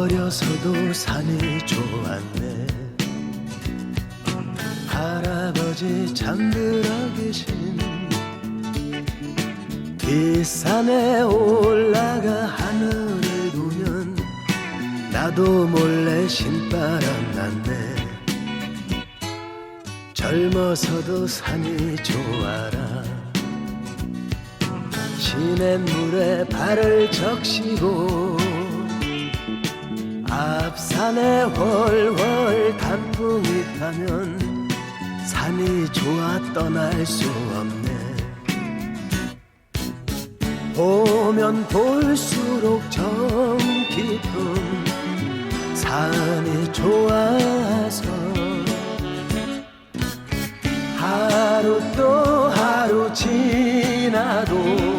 젊어서도 산이 좋았네. 할아버지 잠들어 계신 뒷산에 올라가 하늘을 보면 나도 몰래 신바람 났네. 젊어서도 산이 좋아라. 시냇물에 발을 적시고 앞산에 훨훨 단풍이 타면 산이 좋아 떠날 수 없네. 보면 볼수록 정 깊은 산이 좋아서 하루 또 하루 지나도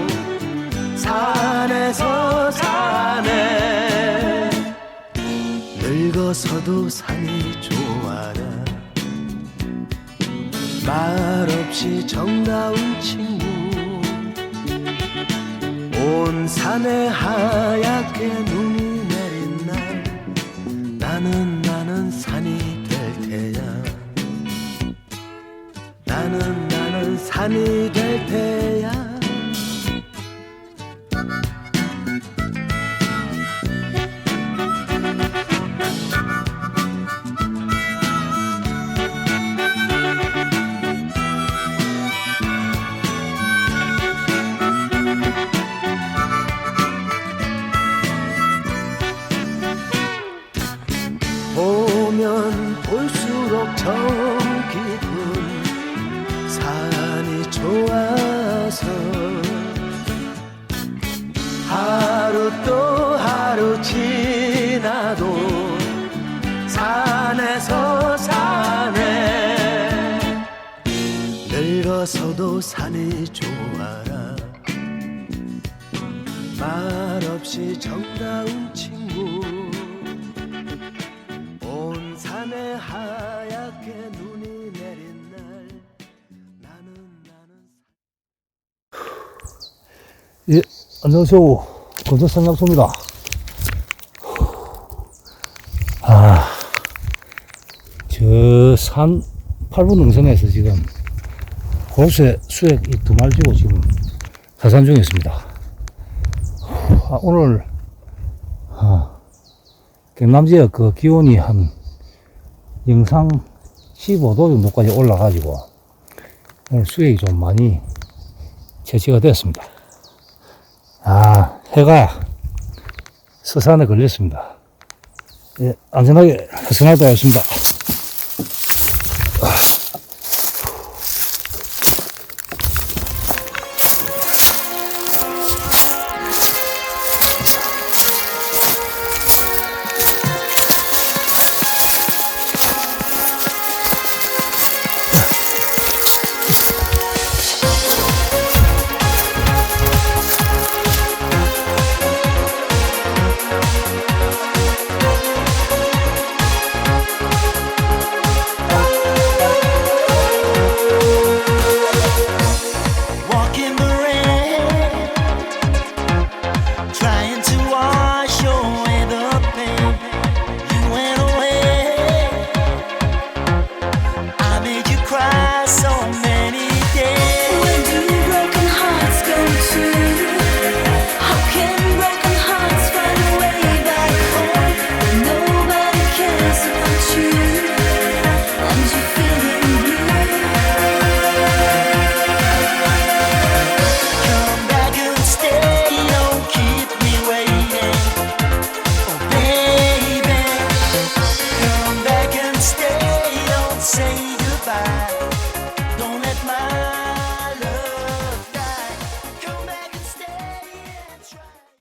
늙어서도 산이 좋아라. 말없이 정다운 친구. 온 산에 하얗게 눈이 내린 날. 나는 나는 산이 될 테야. 나는 나는 산이 될 테야 정 깊은 산이 좋아서 하루 또 하루 지나도 산에서 사네 늙어서도 산이 좋아라. 말없이 정다운 친구. 온 산에 하 예, 안녕하세요. 건설상약소입니다. 아, 저 산 8분 능선에서 지금 골세 수액 두 마리 지고 지금 사산 중에 있습니다. 아, 오늘, 아, 경남 지역 그 기온이 한 영상 15도 정도까지 올라가지고 오늘 수액이 좀 많이 채취가 되었습니다. 아, 해가 서산에 걸렸습니다. 예, 안전하게 서산하다 왔습니다.